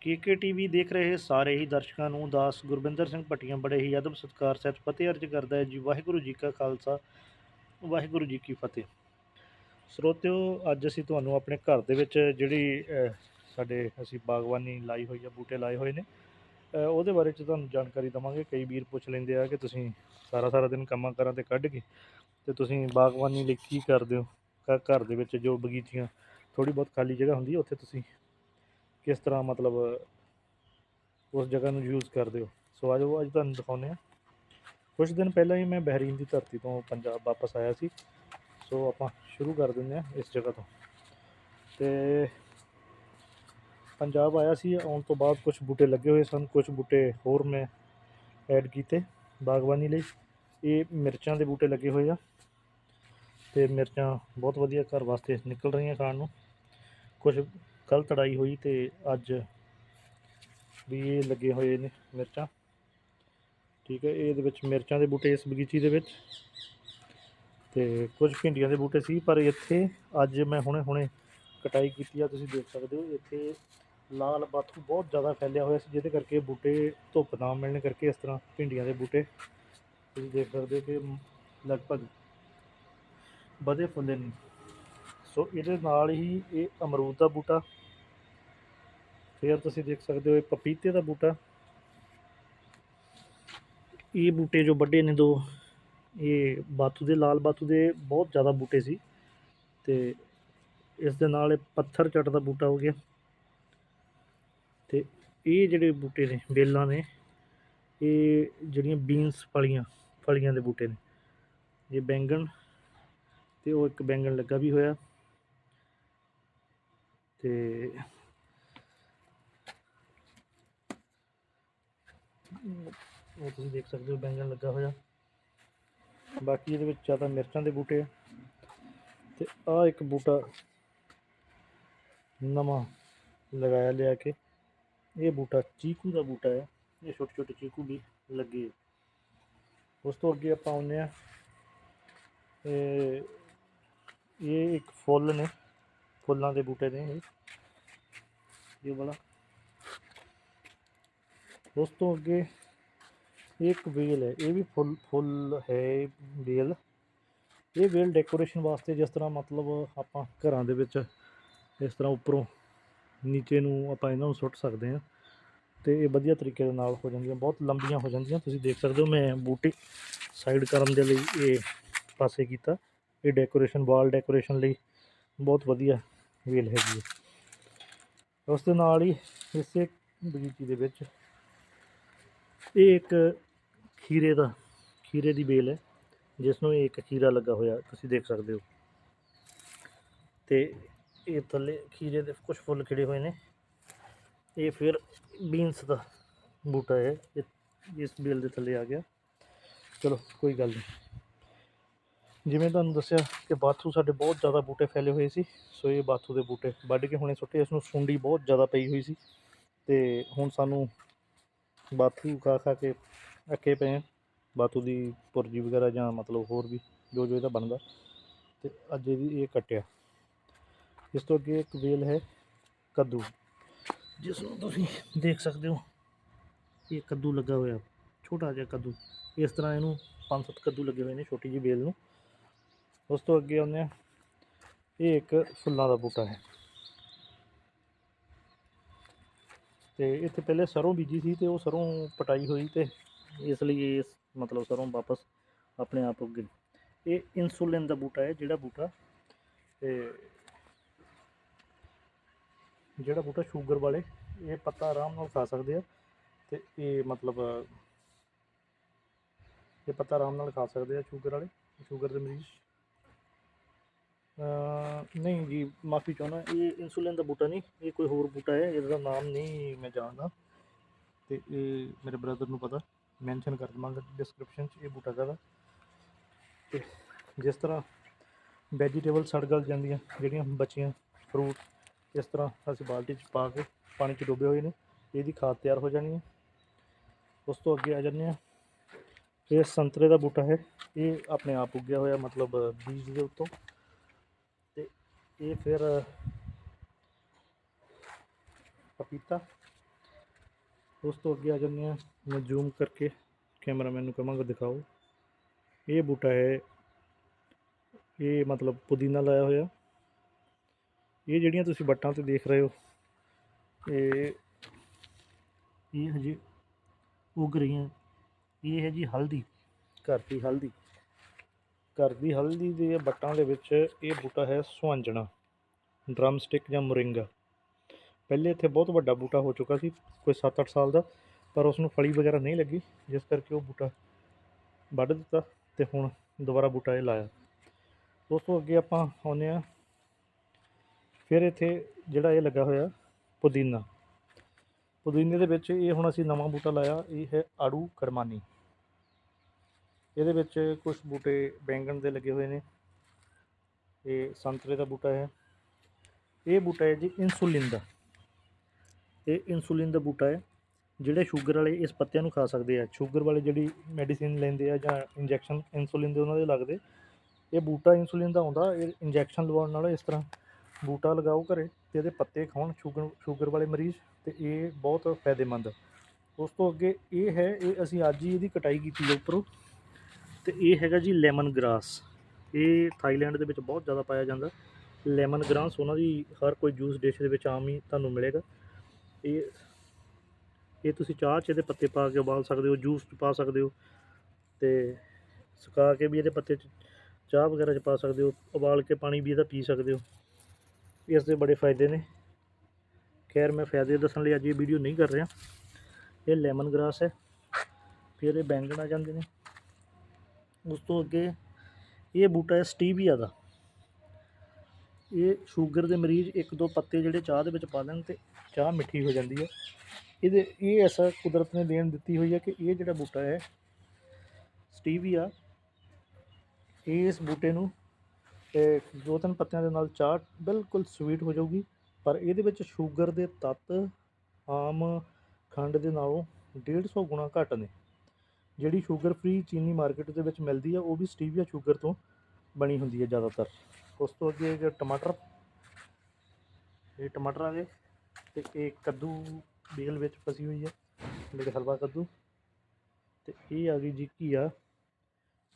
KK TV ਦੇਖ ਰਹੇ ਸਾਰੇ ਹੀ ਦਰਸ਼ਕਾਂ ਨੂੰ ਦਾਸ ਗੁਰਵਿੰਦਰ ਸਿੰਘ ਭੱਟੀਆਂ ਬੜੇ ਹੀ ਅਦਬ ਸਤਿਕਾਰ ਸਹਿਤ ਫਤਿਹ ਅਰਜ ਕਰਦਾ ਹੈ ਜੀ। ਵਾਹਿਗੁਰੂ ਜੀ ਕਾ ਖਾਲਸਾ, ਵਾਹਿਗੁਰੂ ਜੀ ਕੀ ਫਤਿਹ। ਸਰੋਤਿਓ, ਅੱਜ ਅਸੀਂ ਤੁਹਾਨੂੰ ਆਪਣੇ ਘਰ ਦੇ ਵਿੱਚ ਜਿਹੜੀ ਸਾਡੇ ਅਸੀਂ ਬਾਗਬਾਨੀ ਲਾਈ ਹੋਈ ਆ, ਬੂਟੇ ਲਾਏ ਹੋਏ ਨੇ ਉਹਦੇ ਬਾਰੇ ਚ ਤੁਹਾਨੂੰ ਜਾਣਕਾਰੀ ਦਵਾਂਗੇ। ਕਈ ਵੀਰ ਪੁੱਛ ਲੈਂਦੇ ਆ ਕਿ ਤੁਸੀਂ ਸਾਰਾ ਸਾਰਾ ਦਿਨ ਕੰਮਾਂ ਕਾਰਾਂ ਤੇ ਕੱਢ ਕੇ ਤੇ ਤੁਸੀਂ ਬਾਗਬਾਨੀ ਲਈ ਕੀ ਕਰਦੇ ਹੋ? ਘ- ਘਰ ਦੇ ਵਿੱਚ ਜੋ ਬਗੀਚੀਆਂ ਥੋੜੀ ਬਹੁਤ ਖਾਲੀ ਜਗ੍ਹਾ ਹੁੰਦੀ ਹੈ ਉੱਥੇ ਤੁਸੀਂ ਕਿਸ ਤਰ੍ਹਾਂ ਮਤਲਬ ਉਸ ਜਗ੍ਹਾ ਨੂੰ ਯੂਜ਼ ਕਰਦੇ ਹੋ? ਸੋ ਅੱਜ ਉਹ ਅੱਜ ਤੁਹਾਨੂੰ ਦਿਖਾਉਂਦੇ ਆ ਕੁਝ ਦਿਨ ਪਹਿਲਾਂ ਹੀ ਮੈਂ ਬਹਿਰੀਨ ਦੀ ਧਰਤੀ ਤੋਂ ਪੰਜਾਬ ਵਾਪਸ ਆਇਆ ਸੀ। ਸੋ ਆਪਾਂ ਸ਼ੁਰੂ ਕਰ ਦਿੰਦੇ ਆ ਇਸ ਜਗ੍ਹਾ ਤੋਂ। ਤੇ ਪੰਜਾਬ ਆਇਆ ਸੀ, ਆਉਣ ਤੋਂ ਬਾਅਦ ਕੁਝ ਬੂਟੇ ਲੱਗੇ ਹੋਏ ਸਨ ਕੁਝ ਬੂਟੇ ਹੋਰ ਮੈਂ ਐਡ ਕੀਤੇ ਬਾਗਬਾਨੀ ਲਈ। ਇਹ ਮਿਰਚਾਂ ਦੇ ਬੂਟੇ ਲੱਗੇ ਹੋਏ ਆ। ਤੇ ਮਿਰਚਾਂ ਬਹੁਤ ਵਧੀਆ ਘਰ ਵਾਸਤੇ ਨਿਕਲ ਰਹੀਆਂ ਖਾਣ ਨੂੰ। ਕੁਝ ਗਲਤ ਤੜਾਈ ਹੋਈ ਤੇ ਅੱਜ ਵੀ ਇਹ ਲੱਗੇ ਹੋਏ ਨੇ ਮਿਰਚਾਂ। ਠੀਕ ਹੈ, ਇਹਦੇ ਵਿੱਚ ਮਿਰਚਾਂ ਦੇ ਬੂਟੇ ਇਸ ਬਗੀਚੀ ਦੇ ਵਿੱਚ ਤੇ ਕੁਝ ਭਿੰਡੀਆਂ ਦੇ ਬੂਟੇ ਸੀ, ਪਰ ਇੱਥੇ ਅੱਜ ਮੈਂ ਹੁਣੇ ਹੁਣੇ ਕਟਾਈ ਕੀਤੀ ਆ, ਤੁਸੀਂ ਦੇਖ ਸਕਦੇ ਹੋ, ਇੱਥੇ ਲਾਲ ਬਾਥੂ ਬਹੁਤ ਜ਼ਿਆਦਾ ਫੈਲਿਆ ਹੋਇਆ ਸੀ, ਜਿਹਦੇ ਕਰਕੇ ਬੂਟੇ ਧੁੱਪ ਨਾ ਮਿਲਣ ਕਰਕੇ ਇਸ ਤਰ੍ਹਾਂ ਭਿੰਡੀਆਂ ਦੇ ਬੂਟੇ। ਤੁਸੀਂ ਦੇਖ ਸਕਦੇ ਹੋ ਕਿ ਲਗਭਗ ਵਧੇ ਫੁੱਲੇ ਨਹੀਂ ਸੋ ਇਹਦੇ ਨਾਲ ਹੀ ਇਹ ਅਮਰੂਦ ਦਾ ਬੂਟਾ ਫਿਰ ਤੁਸੀਂ ਦੇਖ ਸਕਦੇ ਹੋ ਇਹ ਪਪੀਤੇ ਦਾ ਬੂਟਾ। ਇਹ ਬੂਟੇ ਜੋ ਵੱਡੇ ਨੇ ਦੋ, ਇਹ ਬਾਤੂ ਦੇ, ਲਾਲ ਬਾਤੂ ਦੇ ਬਹੁਤ ਜ਼ਿਆਦਾ ਬੂਟੇ ਸੀ। ਤੇ ਇਸ ਦੇ ਨਾਲ ਇਹ ਪੱਥਰ ਚੱਟ ਦਾ ਬੂਟਾ ਹੋ ਗਿਆ। ਤੇ ਇਹ ਜਿਹੜੇ ਬੂਟੇ ਨੇ ਬੇਲਾਂ ਨੇ, ਇਹ ਜਿਹੜੀਆਂ ਬੀਨਸ ਫਲੀਆਂ ਫਲੀਆਂ ਦੇ ਬੂਟੇ ਨੇ। ਇਹ ਬੈਂਗਣ ਤੇ ਉਹ ਇੱਕ ਬੈਂਗਣ ਲੱਗਾ ਵੀ ਹੋਇਆ। ਤੇ ਉਹ ਤੁਸੀਂ ਦੇਖ ਸਕਦੇ ਹੋ, ਬੈਂਗਣ ਲੱਗਾ ਹੋਇਆ। ਬਾਕੀ ਇਹਦੇ ਵਿੱਚ ਜ਼ਿਆਦਾ ਮਿਰਚਾਂ ਦੇ ਬੂਟੇ ਆ। ਤੇ ਆਹ ਇੱਕ ਬੂਟਾ ਨਵਾਂ ਲਗਾਇਆ ਲਿਆ ਕੇ, ਇਹ ਬੂਟਾ ਚੀਕੂ ਦਾ ਬੂਟਾ ਹੈ ਇਹ ਛੋਟੇ ਛੋਟੇ ਚੀਕੂ ਵੀ ਲੱਗੇ ਆ। ਉਸ ਤੋਂ ਅੱਗੇ ਆਪਾਂ ਆਉਂਦੇ ਆ ਇਹ ਇਹ ਇੱਕ ਫੁੱਲ ਨੇ। ਫੁੱਲਾਂ ਦੇ ਬੂਟੇ ਨੇ ਇਹ। ਇਹ ਵਾਲਾ। ਉਸ ਤੋਂ ਅੱਗੇ ਇਹ ਇੱਕ ਵੇਲ ਹੈ, ਇਹ ਵੀ ਫੁੱਲ ਫੁੱਲ ਹੈ ਵੇਲ। ਇਹ ਵੇਲ ਡੈਕੋਰੇਸ਼ਨ ਵਾਸਤੇ ਜਿਸ ਤਰ੍ਹਾਂ ਮਤਲਬ ਆਪਾਂ ਘਰਾਂ ਦੇ ਵਿੱਚ ਇਸ ਤਰ੍ਹਾਂ ਉੱਪਰੋਂ ਨੀਚੇ ਨੂੰ ਆਪਾਂ ਇਹਨਾਂ ਨੂੰ ਸੁੱਟ ਸਕਦੇ ਹਾਂ ਤੇ ਇਹ ਵਧੀਆ ਤਰੀਕੇ ਦੇ ਨਾਲ ਹੋ ਜਾਂਦੀਆਂ, ਬਹੁਤ ਲੰਬੀਆਂ ਹੋ ਜਾਂਦੀਆਂ। ਤੁਸੀਂ ਦੇਖ ਸਕਦੇ ਹੋ ਮੈਂ ਬੂਟੇ ਸਾਈਡ ਕਰਨ ਦੇ ਲਈ ਇਹ ਪਾਸੇ ਕੀਤਾ। ਇਹ ਡੈਕੋਰੇਸ਼ਨ, ਵਾਲ ਡੈਕੋਰੇਸ਼ਨ ਲਈ ਬਹੁਤ ਵਧੀਆ ਵੇਲ ਹੈਗੀ ਹੈ। ਉਸ ਦੇ ਨਾਲ ਹੀ ਇਸੇ ਬਗੀਚੀ ਦੇ ਵਿੱਚ ਇਹ ਇੱਕ ਖੀਰੇ ਦਾ, ਖੀਰੇ ਦੀ ਬੇਲ ਹੈ ਜਿਸ ਨੂੰ ਇੱਕ ਖੀਰਾ ਲੱਗਾ ਹੋਇਆ, ਤੁਸੀਂ ਦੇਖ ਸਕਦੇ ਹੋ। ਤੇ ਇਹ ਥੱਲੇ ਖੀਰੇ ਦੇ ਕੁਝ ਫੁੱਲ ਖਿੜੇ ਹੋਏ ਨੇ। ਇਹ ਫਿਰ ਬੀਨਸ ਦਾ ਬੂਟਾ ਹੈ ਇਸ ਬੇਲ ਦੇ ਥੱਲੇ ਆ ਗਿਆ। ਚਲੋ, ਕੋਈ ਗੱਲ ਨਹੀਂ। ਜਿਵੇਂ ਤੁਹਾਨੂੰ ਦੱਸਿਆ ਕਿ ਬਾਥੂ ਸਾਡੇ ਬਹੁਤ ਜ਼ਿਆਦਾ ਬੂਟੇ ਫੈਲੇ ਹੋਏ ਸੀ, ਸੋ ਇਹ ਬਾਥੂ ਦੇ ਬੂਟੇ ਵੱਢ ਕੇ ਹੁਣੇ ਸੁੱਟੇ, ਇਸ ਨੂੰ ਸੁੰਡੀ ਬਹੁਤ ਜ਼ਿਆਦਾ ਪਈ ਹੋਈ ਸੀ। ਤੇ ਹੁਣ ਸਾਨੂੰ ਬਾਥੂ ਖਾ ਖਾ ਕੇ ਅੱਕੇ ਪਏ ਹਾਂ ਬਾਥੂ ਦੀ ਪੁਰਜੀ ਵਗੈਰਾ ਜਾਂ ਮਤਲਬ ਹੋਰ ਵੀ ਜੋ ਜੋ ਇਹਦਾ ਬਣਦਾ। ਤੇ ਅੱਜ ਇਹਦੀ ਇਹ ਕੱਟਿਆ। ਇਸ ਤੋਂ ਅੱਗੇ ਇੱਕ ਵੇਲ ਹੈ ਕੱਦੂ। ਜਿਸ ਨੂੰ ਤੁਸੀਂ ਦੇਖ ਸਕਦੇ ਹੋ, ਇਹ ਕੱਦੂ ਲੱਗਾ ਹੋਇਆ। ਛੋਟਾ ਜਿਹਾ ਕੱਦੂ। ਇਸ ਤਰ੍ਹਾਂ ਇਹਨੂੰ ਪੰਜ ਸੱਤ ਕੱਦੂ ਲੱਗੇ ਹੋਏ ਨੇ ਛੋਟੀ ਜਿਹੀ ਵੇਲ ਨੂੰ। ਉਸ ਤੋਂ ਅੱਗੇ ਆਉਂਦੇ ਆ ਇਹ ਇੱਕ ਫੁੱਲਾਂ ਦਾ ਬੂਟਾ ਹੈ। ਤੇ ਇੱਥੇ ਪਹਿਲੇ ਸਰੋਂ ਬੀਜੀ ਸੀ ਤੇ ਉਹ ਸਰੋਂ ਪਟਾਈ ਹੋਈ ਤੇ ਇਸ ਲਈ ਇਹ ਮਤਲਬ ਸਰੋਂ ਵਾਪਸ ਆਪਣੇ ਆਪ ਉੱਗ ਗਈ। ਇਹ ਇਨਸੂਲਿਨ ਦਾ ਬੂਟਾ ਹੈ, ਜਿਹੜਾ ਬੂਟਾ, ਤੇ ਜਿਹੜਾ ਬੂਟਾ ਸ਼ੂਗਰ ਵਾਲੇ, ਇਹ ਪੱਤਾ ਆਰਾਮ ਨਾਲ ਖਾ ਸਕਦੇ ਆ ਤੇ ਇਹ ਮਤਲਬ ਇਹ ਪੱਤਾ ਆਰਾਮ ਨਾਲ ਖਾ ਸਕਦੇ ਆ ਸ਼ੂਗਰ ਵਾਲੇ ਸ਼ੂਗਰ ਦੇ ਮਰੀਜ਼। ਨਹੀਂ ਜੀ, ਮਾਫੀ ਚਾਹੁੰਦਾ। ਇਹ ਇਨਸੂਲਿਨ ਦਾ ਬੂਟਾ ਨਹੀਂ, ਇਹ ਕੋਈ ਹੋਰ ਬੂਟਾ ਹੈ, ਇਹਦਾ ਨਾਮ ਨਹੀਂ ਮੈਂ ਜਾਣਦਾ। ਤੇ ਇਹ ਮੇਰੇ ਬ੍ਰਦਰ ਨੂੰ ਪਤਾ ਮੈਂਸ਼ਨ ਕਰ ਦਵਾਂਗਾ ਡਿਸਕ੍ਰਿਪਸ਼ਨ 'ਚ ਇਹ ਬੂਟਾ ਕਾਹਦਾ। ਤੇ ਜਿਸ ਤਰ੍ਹਾਂ ਵੈਜੀਟੇਬਲ ਸੜ ਗਲ ਜਾਂਦੀਆਂ, ਜਿਹੜੀਆਂ ਬਚੀਆਂ ਫਰੂਟ ਇਸ ਤਰ੍ਹਾਂ ਅਸੀਂ ਬਾਲਟੀ 'ਚ ਪਾ ਕੇ ਪਾਣੀ 'ਚ ਡੁੱਬੇ ਹੋਏ ਨੇ, ਇਹਦੀ ਖਾਦ ਤਿਆਰ ਹੋ ਜਾਣੀ ਹੈ। ਉਸ ਤੋਂ ਅੱਗੇ ਆ ਜਾਂਦੇ ਆ ਇਹ ਸੰਤਰੇ ਦਾ ਬੂਟਾ ਹੈ, ਇਹ ਆਪਣੇ ਆਪ ਉੱਗਿਆ ਹੋਇਆ, ਮਤਲਬ ਬੀਜ ਦੇ ਉੱਤੋਂ। ਇਹ ਫਿਰ ਪਪੀਤਾ। ਉਸ ਤੋਂ ਅੱਗੇ ਆ ਜਾਂਦੇ ਹਾਂ। ਮੈਂ ਜ਼ੂਮ ਕਰਕੇ ਕੈਮਰਾਮੈਨ ਨੂੰ ਕਹਾਂਗਾ, ਦਿਖਾਓ। ਇਹ ਬੂਟਾ ਹੈ। ਇਹ ਮਤਲਬ ਪੁਦੀਨਾ ਲਾਇਆ ਹੋਇਆ। ਇਹ ਜਿਹੜੀਆਂ ਤੁਸੀਂ ਵੱਟਾਂ ਤੇ ਦੇਖ ਰਹੇ ਹੋ, ਇਹ ਇਹ ਹਜੇ ਉਗ ਰਹੀਆਂ। ਇਹ ਹੈ ਜੀ ਹਲਦੀ, ਘਰ ਦੀ ਹਲਦੀ। ਘਰ ਦੀ ਹਲਦੀ ਦੇ ਵੱਟਾਂ ਦੇ ਵਿੱਚ ਇਹ ਬੂਟਾ ਹੈ ਸੁਹੰਜਣਾ ਡਰਮ ਸਟਿਕ ਜਾਂ ਮੋਰਿੰਗਾ। ਪਹਿਲੇ ਇੱਥੇ ਬਹੁਤ ਵੱਡਾ ਬੂਟਾ ਹੋ ਚੁੱਕਾ ਸੀ, ਕੋਈ 7-8 ਸਾਲ ਦਾ, ਪਰ ਉਸ ਨੂੰ ਫਲੀ ਵਗੈਰਾ ਨਹੀਂ ਲੱਗੀ, ਜਿਸ ਕਰਕੇ ਉਹ ਬੂਟਾ ਵੱਢ ਦਿੱਤਾ ਤੇ ਹੁਣ ਦੁਬਾਰਾ ਬੂਟਾ ਇਹ ਲਾਇਆ। ਉਸ ਤੋਂ ਅੱਗੇ ਆਪਾਂ ਆਉਂਦੇ ਹਾਂ। ਫਿਰ ਇੱਥੇ ਜਿਹੜਾ ਇਹ ਲੱਗਾ ਹੋਇਆ, ਪੁਦੀਨਾ। ਪੁਦੀਨੇ ਦੇ ਵਿੱਚ ਇਹ ਹੁਣ ਅਸੀਂ ਨਵਾਂ ਬੂਟਾ ਲਾਇਆ, ਇਹ ਹੈ ਆੜੂ ਕਰਮਾਨੀ। ਇਹਦੇ ਵਿੱਚ ਕੁਝ ਬੂਟੇ ਬੈਂਗਣ ਦੇ ਲੱਗੇ ਹੋਏ ਨੇ। ਇਹ ਸੰਤਰੇ ਦਾ ਬੂਟਾ ਹੈ। ਇਹ ਬੂਟਾ ਹੈ ਜੀ ਇਨਸੂਲਿਨ ਦਾ। ਇਹ ਇਨਸੂਲਿਨ ਦਾ ਬੂਟਾ ਹੈ, ਜਿਹੜੇ ਸ਼ੂਗਰ ਵਾਲੇ ਇਸ ਪੱਤਿਆਂ ਨੂੰ ਖਾ ਸਕਦੇ ਆ। ਸ਼ੂਗਰ ਵਾਲੇ ਜਿਹੜੀ ਮੈਡੀਸਿਨ ਲੈਂਦੇ ਆ ਜਾਂ ਇੰਜੈਕਸ਼ਨ, ਇਨਸੂਲਿਨ ਦੇ ਉਹਨਾਂ ਦੇ ਲੱਗਦੇ। ਇਹ ਬੂਟਾ ਇਨਸੂਲਿਨ ਦਾ ਆਉਂਦਾ ਇਹ ਇੰਜੈਕਸ਼ਨ ਲਵਾਉਣ ਨਾਲ ਇਸ ਤਰ੍ਹਾਂ ਬੂਟਾ ਲਗਾਓ ਘਰੇ ਤੇ ਇਹਦੇ ਪੱਤੇ ਖਾਣ ਸ਼ੂਗਰ ਸ਼ੂਗਰ ਵਾਲੇ ਮਰੀਜ਼ ਤੇ ਇਹ ਬਹੁਤ ਫਾਇਦੇਮੰਦ। ਉਸ ਤੋਂ ਅੱਗੇ ਇਹ ਹੈ, ਇਹ ਅਸੀਂ ਅੱਜ ਹੀ ਇਹਦੀ ਕਟਾਈ ਕੀਤੀ ਹੈ ਉੱਪਰੋਂ। ਤੇ ਇਹ ਹੈਗਾ ਜੀ ਲੈਮਨ ਗ੍ਰਾਸ। ਇਹ ਥਾਈਲੈਂਡ ਦੇ ਵਿੱਚ ਬਹੁਤ ਜ਼ਿਆਦਾ ਪਾਇਆ ਜਾਂਦਾ। ਲੈਮਨ ਗ੍ਰਾਸ, ਉਹਨਾਂ ਦੀ ਹਰ ਕੋਈ ਜੂਸ ਡਿਸ਼ ਦੇ ਵਿੱਚ ਆਮ ਹੀ ਤੁਹਾਨੂੰ ਮਿਲੇਗਾ। ਇਹ ਇਹ ਤੁਸੀਂ ਚਾਹ 'ਚ ਇਹਦੇ ਪੱਤੇ ਪਾ ਕੇ ਉਬਾਲ ਸਕਦੇ ਹੋ, ਜੂਸ 'ਚ ਪਾ ਸਕਦੇ ਹੋ ਤੇ ਸੁਕਾ ਕੇ ਵੀ ਇਹਦੇ ਪੱਤੇ 'ਚ ਚਾਹ ਵਗੈਰਾ 'ਚ ਪਾ ਸਕਦੇ ਹੋ, ਉਬਾਲ ਕੇ ਪਾਣੀ ਵੀ ਇਹਦਾ ਪੀ ਸਕਦੇ ਹੋ। ਇਸ ਦੇ ਬੜੇ ਫਾਇਦੇ ਨੇ। ਖੈਰ, ਮੈਂ ਫਾਇਦੇ ਦੱਸਣ ਲਈ ਅੱਜ ਇਹ ਵੀਡੀਓ ਨਹੀਂ ਕਰ ਰਿਹਾ। ਇਹ ਲੈਮਨ ਗ੍ਰਾਸ ਹੈ। ਫਿਰ ਇਹ ਬੈਂਗਣ ਆ ਜਾਂਦੇ ਨੇ। ਉਸ ਤੋਂ ਅੱਗੇ, ਇਹ ਬੂਟਾ ਹੈ ਸਟੀਵੀਆ ਦਾ। ਇਹ ਸ਼ੂਗਰ ਦੇ ਮਰੀਜ਼ ਇੱਕ ਦੋ ਪੱਤੇ ਜਿਹੜੇ ਚਾਹ ਦੇ ਵਿੱਚ ਪਾ ਲੈਣ ਤੇ ਚਾਹ ਮਿੱਠੀ ਹੋ ਜਾਂਦੀ ਹੈ। ਇਹਦੇ, ਇਹ ਐਸਾ ਕੁਦਰਤ ਨੇ ਦੇਣ ਦਿੱਤੀ ਹੋਈ ਹੈ ਕਿ ਇਹ ਜਿਹੜਾ ਬੂਟਾ ਹੈ ਸਟੀਵੀਆ ਇਸ ਬੂਟੇ ਨੂੰ ਦੋ ਤਿੰਨ ਪੱਤਿਆਂ ਦੇ ਨਾਲ ਚਾਹ ਬਿਲਕੁਲ ਸਵੀਟ ਹੋ ਜਾਊਗੀ, ਪਰ ਇਹਦੇ ਵਿੱਚ ਸ਼ੂਗਰ ਦੇ ਤੱਤ, ਆਮ ਖੰਡ ਦੇ ਨਾਲੋਂ 150 ਗੁਣਾ ਘੱਟ ਨੇ। ਜਿਹੜੀ ਸ਼ੂਗਰ ਫ੍ਰੀ ਚੀਨੀ ਮਾਰਕੀਟ ਦੇ ਵਿੱਚ ਮਿਲਦੀ ਆ, ਉਹ ਵੀ ਸਟੀਵੀਆ ਸ਼ੂਗਰ ਤੋਂ ਬਣੀ ਹੁੰਦੀ ਹੈ ਜ਼ਿਆਦਾਤਰ। ਉਸ ਤੋਂ ਅੱਗੇ ਜੇ ਟਮਾਟਰ। ਇਹ ਟਮਾਟਰ ਆ ਗਏ ਤੇ ਇਹ ਕੱਦੂ ਬੇਲ ਵਿੱਚ ਫਸੀ ਹੋਈ ਹੈ ਜਿਹੜੇ ਹਲਵਾ ਕੱਦੂ। ਤੇ ਇਹ ਆ ਗਈ ਜੀ ਘੀਆ।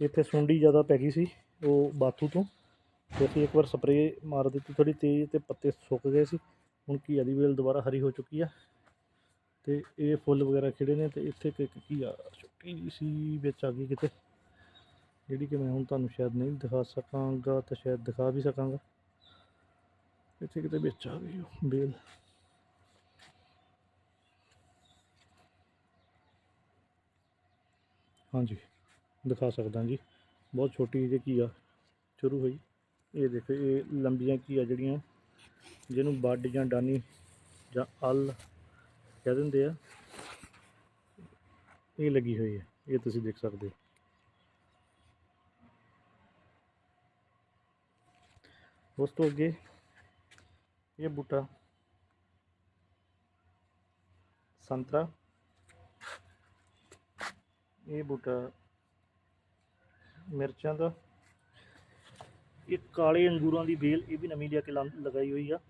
ਇੱਥੇ ਸੁੰਡੀ ਜ਼ਿਆਦਾ ਪੈ ਗਈ ਸੀ, ਉਹ ਬਾਥੂ ਤੋਂ। ਤੇ ਅਸੀਂ ਇੱਕ ਵਾਰ ਸਪਰੇਅ ਮਾਰ ਦਿੱਤੀ ਥੋੜੀ ਤੇਜ਼ ਤੇ ਪੱਤੇ ਸੁੱਕ ਗਏ ਸੀ। ਹੁਣ ਘੀਆ ਦੀ ਵੇਲ ਦੁਬਾਰਾ ਹਰੀ ਹੋ ਚੁੱਕੀ ਆ। ਤੇ ਇਹ ਫੁੱਲ ਵਗੈਰਾ ਖਿੜੇ ਨੇ ਤੇ ਇੱਥੇ ਇੱਕ ਇੱਕ ਘੀਆ ਛੋਟੀ ਜਿਹੀ ਸੀ ਵਿੱਚ ਆ ਗਈ ਕਿਤੇ, ਜਿਹੜੀ ਕਿ ਮੈਂ ਹੁਣ ਤੁਹਾਨੂੰ ਸ਼ਾਇਦ ਨਹੀਂ ਦਿਖਾ ਸਕਾਂਗਾ ਤੇ ਸ਼ਾਇਦ ਦਿਖਾ ਵੀ ਸਕਾਂਗਾ। ਇੱਥੇ ਕਿਤੇ ਵਿੱਚ ਆ ਗਈ ਉਹ ਬੇਲ। ਹਾਂਜੀ, ਦਿਖਾ ਸਕਦਾ ਜੀ। ਬਹੁਤ ਛੋਟੀ ਜਿਹੀ ਘੀਆ ਸ਼ੁਰੂ ਹੋਈ। ਇਹ ਦੇਖੋ, ਇਹ ਲੰਬੀਆਂ ਘੀਆ ਜਿਹੜੀਆਂ, ਜਿਹਨੂੰ ਬੱਡ ਜਾਂ ਡਾਨੀ ਜਾਂ ਅਲ ਕਹਿ ਦਿੰਦੇ ਆ, ਇਹ ਲੱਗੀ ਹੋਈ ਹੈ, ਇਹ ਤੁਸੀਂ ਦੇਖ ਸਕਦੇ ਹੋ। ਉਸ ਤੋਂ ਅੱਗੇ ਇਹ ਬੂਟਾ ਸੰਤਰਾ, ਇਹ ਬੂਟਾ ਮਿਰਚਾਂ ਦਾ, ਇਹ ਕਾਲੇ ਅੰਗੂਰਾਂ ਦੀ ਵੇਲ, ਇਹ ਵੀ ਨਵੀਂ ਲਿਆ ਕੇ ਲਾ- ਲਗਾਈ ਹੋਈ ਆ,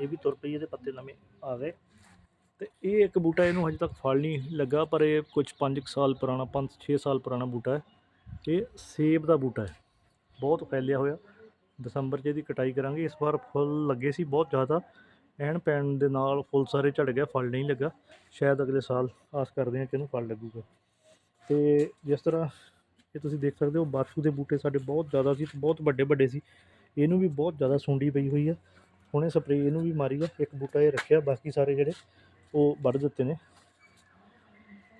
ਇਹ ਵੀ ਤੁਰ ਪਈ ਇਹਦੇ ਪੱਤੇ ਨਵੇਂ ਆ ਗਏ। ਤੇ ਇਹ ਇੱਕ ਬੂਟਾ ਇਹਨੂੰ ਹਜੇ ਤੱਕ ਫਲ ਨਹੀਂ ਲੱਗਾ, ਪਰ ਇਹ ਕੁਝ 5 ਸਾਲ ਪੁਰਾਣਾ 5-6 ਸਾਲ ਪੁਰਾਣਾ ਬੂਟਾ ਹੈ। ਇਹ ਸੇਬ ਦਾ ਬੂਟਾ ਹੈ। ਬਹੁਤ ਫੈਲਿਆ ਹੋਇਆ। ਦਸੰਬਰ 'ਚ ਇਹਦੀ ਕਟਾਈ ਕਰਾਂਗੇ। ਇਸ ਵਾਰ ਫੁੱਲ ਲੱਗੇ ਸੀ ਬਹੁਤ ਜ਼ਿਆਦਾ। ਐਨ ਪੈਣ ਦੇ ਨਾਲ ਫੁੱਲ ਸਾਰੇ ਝੜ ਗਿਆ ਫਲ ਨਹੀਂ ਲੱਗਾ। ਸ਼ਾਇਦ ਅਗਲੇ ਸਾਲ ਆਸ ਕਰਦੇ ਹਾਂ ਕਿ ਇਹਨੂੰ ਫਲ ਲੱਗੂਗਾ। ਤੇ ਜਿਸ ਤਰ੍ਹਾਂ ਇਹ ਤੁਸੀਂ ਦੇਖ ਸਕਦੇ ਹੋ, ਬਾਸ਼ੂ ਦੇ ਬੂਟੇ ਸਾਡੇ ਬਹੁਤ ਜ਼ਿਆਦਾ ਸੀ ਬਹੁਤ ਵੱਡੇ ਵੱਡੇ ਸੀ। ਇਹਨੂੰ ਵੀ ਬਹੁਤ ਜ਼ਿਆਦਾ ਸੁੰਡੀ ਪਈ ਹੋਈ ਆ। ਹੁਣੇ ਸਪਰੇਅ ਇਹਨੂੰ ਵੀ ਮਾਰੀ ਆ ਇੱਕ ਬੂਟਾ ਇਹ ਰੱਖਿਆ, ਬਾਕੀ ਸਾਰੇ ਜਿਹੜੇ ਉਹ ਵੱਢ ਦਿੱਤੇ ਨੇ।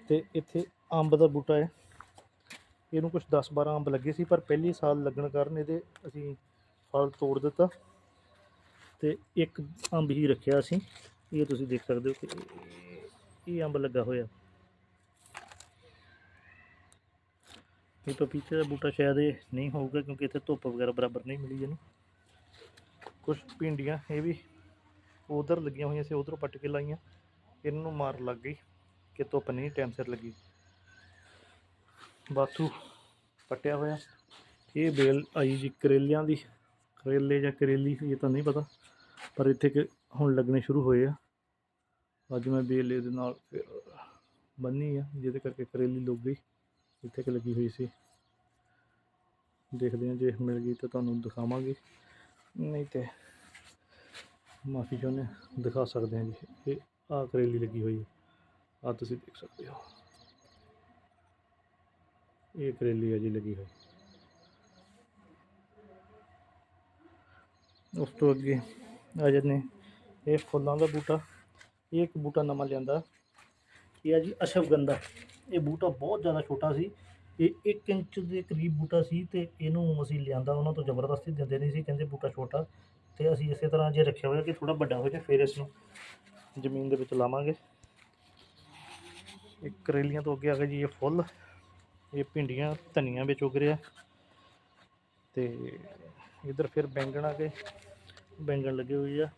ਤੇ ਇੱਥੇ ਅੰਬ ਦਾ ਬੂਟਾ ਹੈ। ਇਹਨੂੰ ਕੁਝ 10 12 ਅੰਬ ਲੱਗੇ ਸੀ, ਪਰ ਪਹਿਲੀ ਸਾਲ ਲੱਗਣ ਕਾਰਨ ਇਹਦੇ ਅਸੀਂ ਫਲ ਤੋੜ ਦਿੱਤਾ। ਤੇ ਇੱਕ ਅੰਬ ਹੀ ਰੱਖਿਆ ਅਸੀਂ। ਇਹ ਤੁਸੀਂ ਦੇਖ ਸਕਦੇ ਹੋ ਕਿ ਇਹ- ਅੰਬ ਲੱਗਾ ਹੋਇਆ। ਇਹ ਪਪੀਤੇ ਦਾ ਬੂਟਾ ਸ਼ਾਇਦ ਇਹ ਨਹੀਂ ਹੋਊਗਾ, ਕਿਉਂਕਿ ਇੱਥੇ ਧੁੱਪ ਵਗੈਰਾ ਬਰਾਬਰ ਨਹੀਂ ਮਿਲੀ ਇਹਨੂੰ। ਕੁਝ ਭਿੰਡੀਆਂ, ਇਹ ਵੀ ਉਧਰ ਲੱਗੀਆਂ ਹੋਈਆਂ ਸੀ, ਉਧਰੋਂ ਪੱਟ ਕੇ ਲਾਈਆਂ। ਇਹਨਾਂ ਨੂੰ ਮਾਰ ਲੱਗ ਗਈ ਕਿ ਧੁੱਪ ਨਹੀਂ ਟਾਈਮ ਸਿਰ ਲੱਗੀ। ਬਾਥੂ ਪੱਟਿਆ ਹੋਇਆ। ਇਹ ਬੇਲ ਆਈ ਜੀ ਕਰੇਲਿਆਂ ਦੀ। ਕਰੇਲੇ ਜਾਂ ਕਰੇਲੀ ਇਹ ਤਾਂ ਨਹੀਂ ਪਤਾ ਪਰ ਇੱਥੇ ਕਿ ਹੁਣ ਲੱਗਣੇ ਸ਼ੁਰੂ ਹੋਏ ਆ। ਅੱਜ ਮੈਂ ਬੇਲ ਇਹਦੇ ਨਾਲ ਬੰਨੀ ਆ ਜਿਹਦੇ ਕਰਕੇ ਕਰੇਲੀ ਲੁੱਕ ਗਈ। ਇੱਥੇ ਕਿ ਲੱਗੀ ਹੋਈ ਸੀ। ਦੇਖਦੇ ਹਾਂ ਜੇ ਮਿਲ ਗਈ ਤਾਂ ਤੁਹਾਨੂੰ ਦਿਖਾਵਾਂਗੇ। ਨਹੀਂ ਤੇ ਮਾਫੀ ਚਾਹੁੰਦੇ ਹਾਂ, ਦਿਖਾ ਸਕਦੇ ਹਾਂ ਜੀ। ਇਹ ਆ ਕਰੇਲੀ ਲੱਗੀ ਹੋਈ ਹੈ। ਆ ਤੁਸੀਂ ਦੇਖ ਸਕਦੇ ਹੋ। ਇਹ ਕਰੇਲੀ ਹੈ ਜੀ ਲੱਗੀ ਹੋਈ। ਉਸ ਤੋਂ ਅੱਗੇ ਆ ਜਾਂਦੇ ਇਹ ਫੁੱਲਾਂ ਦਾ ਬੂਟਾ। ਇਹ ਇੱਕ ਬੂਟਾ ਨਵਾਂ ਲਿਆਂਦਾ। ਇਹ ਆ ਜੀ ਅਸ਼ਵਗੰਧਾ ਇਹ ਬੂਟਾ ਬਹੁਤ ਜ਼ਿਆਦਾ ਛੋਟਾ ਸੀ। ਇਹ 1 ਇੰਚ ਦੇ ਕਰੀਬ ਬੂਟਾ ਸੀ ਤੇ ਇਹਨੂੰ ਅਸੀਂ ਲਿਆਂਦਾ, ਉਹਨਾਂ ਤੋਂ ਜ਼ਬਰਦਸਤੀ ਦਿੰਦੇ ਨਹੀਂ ਸੀ। ਕਹਿੰਦੇ ਬੂਟਾ ਛੋਟਾ ਤੇ ਅਸੀਂ ਇਸੇ ਤਰ੍ਹਾਂ ਜੇ ਰੱਖਿਆ ਹੋਇਆ ਕਿ ਥੋੜਾ ਵੱਡਾ ਹੋ ਜਾਏ ਫਿਰ ਇਸ ਨੂੰ। ਜ਼ਮੀਨ ਦੇ ਵਿੱਚ ਲਾਵਾਂਗੇ। ਇਹ ਕਰੇਲੀਆਂ ਤੋਂ ਅੱਗੇ ਆ ਗਿਆ ਜੀ ਇਹ ਫੁੱਲ। ਇਹ ਭਿੰਡੀਆਂ, ਧਨੀਆ ਵਿੱਚ ਉਗ ਰਿਹਾ। ਤੇ ਇਧਰ ਫਿਰ ਬੈਂਗਣ ਆ ਗਏ। ਬੈਂਗਣ ਲੱਗੇ ਹੋਏ ਆ।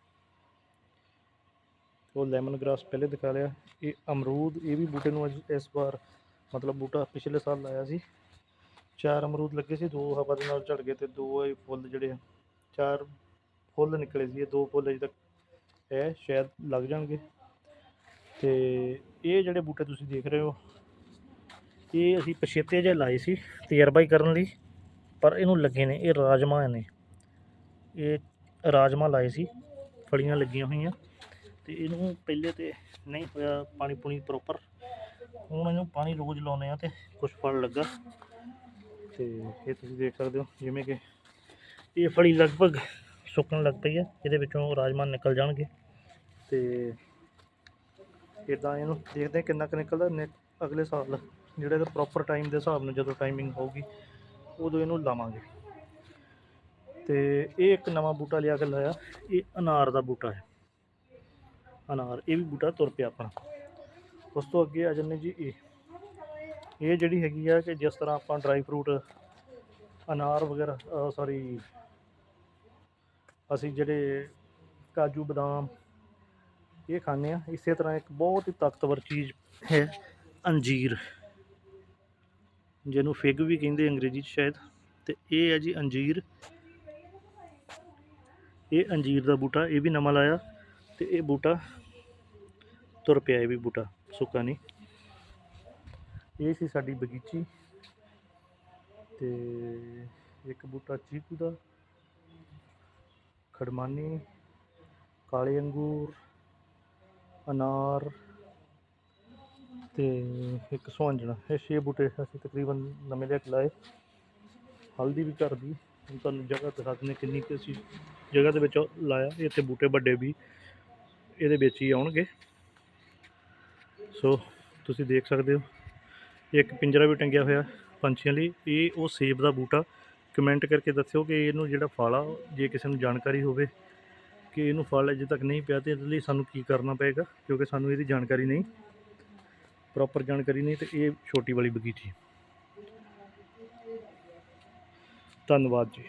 ਉਹ ਲੈਮਨ ਗ੍ਰਾਸ ਪਹਿਲੇ ਦਿਖਾ ਲਿਆ। ਇਹ ਅਮਰੂਦ, ਇਹ ਵੀ ਬੂਟੇ ਨੂੰ ਅੱਜ ਇਸ ਵਾਰ ਮਤਲਬ ਬੂਟਾ ਪਿਛਲੇ ਸਾਲ ਲਾਇਆ ਸੀ। ਚਾਰ ਅਮਰੂਦ ਲੱਗੇ ਸੀ, ਦੋ ਹਵਾ ਦੇ ਨਾਲ ਝੜ ਗਏ ਤੇ ਦੋ ਇਹ ਫੁੱਲ ਜਿਹੜੇ ਆ, ਚਾਰ ਫੁੱਲ ਨਿਕਲੇ ਸੀ। ਇਹ ਦੋ ਫੁੱਲ ਅਜੇ ਤੱਕ ਹੈ, ਸ਼ਾਇਦ ਲੱਗ ਜਾਣਗੇ। ਤੇ ਇਹ ਜਿਹੜੇ ਬੂਟੇ ਤੁਸੀਂ ਦੇਖ ਰਹੇ ਹੋ, ਇਹ ਅਸੀਂ ਪਛੇਤੇ ਜਿਹੇ ਲਾਏ ਸੀ ਤਜਰਬਾ ਹੀ ਕਰਨ ਲਈ, ਪਰ ਇਹਨੂੰ ਲੱਗੇ ਨੇ, ਇਹ ਰਾਜਮਾ ਨੇ। ਇਹ ਰਾਜਮਾ ਲਾਏ ਸੀ, ਫਲੀਆਂ ਲੱਗੀਆਂ ਹੋਈਆਂ। ਤੇ ਇਹਨੂੰ ਪਹਿਲੇ ਤੇ ਨਹੀਂ ਹੋਇਆ ਪਾਣੀ ਪੂਣੀ ਪ੍ਰੋਪਰ ਹੁਣ ਇਹਨੂੰ ਪਾਣੀ ਰੋਜ਼ ਲਾਉਂਦੇ ਆ ਤੇ ਕੁਝ ਫਲ ਲੱਗਾ। ਤੇ ਇਹ ਤੁਸੀਂ ਦੇਖ ਸਕਦੇ ਹੋ, ਜਿਵੇਂ ਕਿ ਇਹ ਫਲੀ ਲਗਭਗ ਸੁੱਕਣ ਲੱਗ ਪਈ ਹੈ, ਇਹਦੇ ਵਿੱਚੋਂ ਰਾਜਮਾ ਨਿਕਲ ਜਾਣਗੇ। ਤੇ ਇਦਾਂ ਇਹਨੂੰ ਦੇਖਦੇ ਹਾਂ ਕਿੰਨਾ ਕੁ ਨਿਕਲਦਾ ਅਗਲੇ ਸਾਲ, ਜਿਹੜਾ ਇਹਦਾ ਪ੍ਰੋਪਰ ਟਾਈਮ ਦੇ ਹਿਸਾਬ ਨਾਲ ਜਦੋਂ ਟਾਈਮਿੰਗ ਹੋਊਗੀ, ਉਦੋਂ ਇਹਨੂੰ ਲਾਵਾਂਗੇ। ਤੇ ਇਹ ਇੱਕ ਨਵਾਂ ਬੂਟਾ ਲਿਆ ਕੇ ਲਾਇਆ, ਇਹ ਅਨਾਰ ਦਾ ਬੂਟਾ ਹੈ। ਅਨਾਰ, ਇਹ ਵੀ ਬੂਟਾ ਤੁਰ ਪਿਆ ਆਪਣਾ। ਉਸ ਤੋਂ ਅੱਗੇ ਆ ਜੰਨੇ ਜੀ ਇਹ। ਇਹ ਜਿਹੜੀ ਹੈਗੀ ਆ ਕਿ ਜਿਸ ਤਰ੍ਹਾਂ ਆਪਾਂ ਡਰਾਈ ਫਰੂਟ ਅਨਾਰ ਵਗੈਰਾ ਸੌਰੀ ਅਸੀਂ ਜਿਹੜੇ ਕਾਜੂ ਬਦਾਮ ਇਹ ਖਾਂਦੇ ਆ ਇਸੇ ਤਰ੍ਹਾਂ ਇੱਕ ਬਹੁਤ ਹੀ ਤਾਕਤਵਰ ਚੀਜ਼ ਹੈ, ਅੰਜੀਰ। ਜਿਹਨੂੰ ਫਿਗ ਵੀ ਕਹਿੰਦੇ ਅੰਗਰੇਜ਼ੀ 'ਚ ਸ਼ਾਇਦ। ਤੇ ਇਹ ਹੈ ਜੀ ਅੰਜੀਰ। ਇਹ ਅੰਜੀਰ ਦਾ ਬੂਟਾ, ਇਹ ਵੀ ਨਵਾਂ ਲਾਇਆ ਤੇ ਇਹ ਬੂਟਾ ਤੁਰ ਪਿਆ, ਇਹ ਵੀ ਬੂਟਾ, ਸੁੱਕਾ ਨਹੀਂ। ਇਹ ਸੀ ਸਾਡੀ ਬਗੀਚੀ ਤੇ ਇੱਕ ਬੂਟਾ ਚੀਕੂ ਦਾ ਖੜਮਾਨੀ, ਕਾਲੇ ਅੰਗੂਰ, ਅਨਾਰ ਤੇ ਇੱਕ ਸੁਹੰਜਣਾ। ਇਹ ਛੇ ਬੂਟੇ ਅਸੀਂ ਤਕਰੀਬਨ ਨਵੇਂ ਲਿਆ ਕੇ ਲਾਏ। ਹਲਦੀ ਵੀ ਘਰ ਦੀ। ਹੁਣ ਤੁਹਾਨੂੰ ਜਗ੍ਹਾ ਦਿਖਾ ਦਿੰਦੇ ਕਿੰਨੀ ਕੁ ਅਸੀਂ ਜਗ੍ਹਾ ਦੇ ਵਿੱਚ ਲਾਇਆ। ਇੱਥੇ ਬੂਟੇ ਵੱਡੇ ਵੀ ਇਹਦੇ ਵਿੱਚ ਹੀ ਆਉਣਗੇ। ਸੋ ਤੁਸੀਂ ਦੇਖ ਸਕਦੇ ਹੋ। ਇੱਕ ਪਿੰਜਰਾ ਵੀ ਟੰਗਿਆ ਹੋਇਆ ਪੰਛੀਆਂ ਲਈ। ਇਹ ਉਹ ਸੇਬ ਦਾ ਬੂਟਾ ਕਮੈਂਟ ਕਰਕੇ ਦੱਸਿਓ ਕਿ ਇਹਨੂੰ ਜਿਹੜਾ ਫਲ ਆ, ਜੇ ਕਿਸੇ ਨੂੰ ਜਾਣਕਾਰੀ ਹੋਵੇ ਕਿ ਇਹਨੂੰ ਫਲ ਅਜੇ ਤੱਕ ਨਹੀਂ ਪਿਆ ਤੇ ਇਹਦੇ ਲਈ ਸਾਨੂੰ ਕੀ ਕਰਨਾ ਪਏਗਾ, ਕਿਉਂਕਿ ਸਾਨੂੰ ਇਹਦੀ ਜਾਣਕਾਰੀ ਨਹੀਂ ਪ੍ਰੋਪਰ ਜਾਣਕਾਰੀ ਨਹੀਂ ਤੇ ਇਹ ਛੋਟੀ ਵਾਲੀ ਬਗੀਚੀ ਧੰਨਵਾਦ ਜੀ।